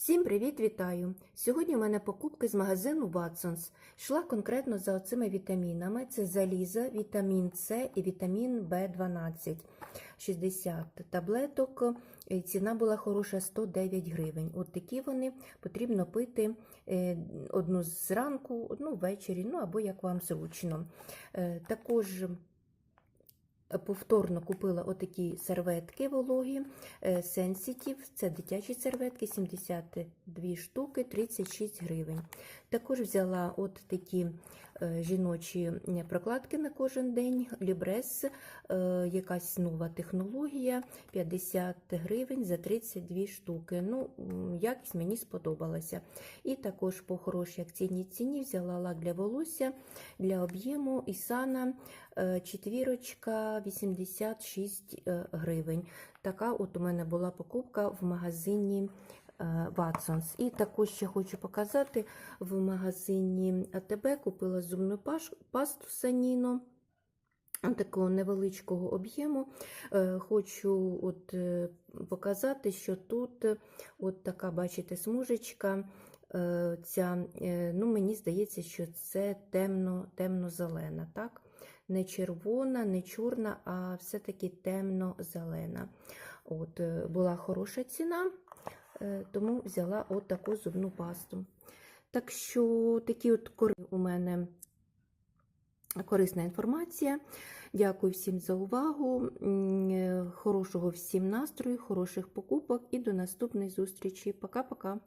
Всім привіт, вітаю! Сьогодні у мене покупки з магазину Watsons. Йшла конкретно за оцими вітамінами: це залізо, вітамін С і вітамін В12. 60 таблеток. Ціна була хороша 109 гривень. От такі вони потрібно пити е, одну зранку, одну ввечері, ну або як вам зручно. Е, Також Повторно купила отакі серветки вологі е, Sensitive, це дитячі серветки, 72 штуки, 36 гривень. Також взяла от такі жіночі прокладки на кожен день, Libres, е, якась нова технологія, 50 гривень за 32 штуки. Ну, якість мені сподобалася. І також по хорошій акційній ціні взяла лак для волосся, для об'єму Ісана е, четвірочка 86 е, гривень. Така от у мене була покупка в магазині е, Watsons. І також ще хочу показати в магазині АТБ купила зубну пасту Саніно. Такого невеличкого об'єму. Е, Хочу от е, показати, що тут е, от така, бачите, смужечка. е, Ця, е, ну, мені здається, що це темно, темно-зелена, так? Не червона, не чорна, а все-таки темно-зелена. От, е, була хороша ціна, е, тому взяла от таку зубну пасту. Так що такі от кори у мене корисна інформація. Дякую всім за увагу. Е, Хорошого всім настрою, хороших покупок і до наступної зустрічі. Пока-пока.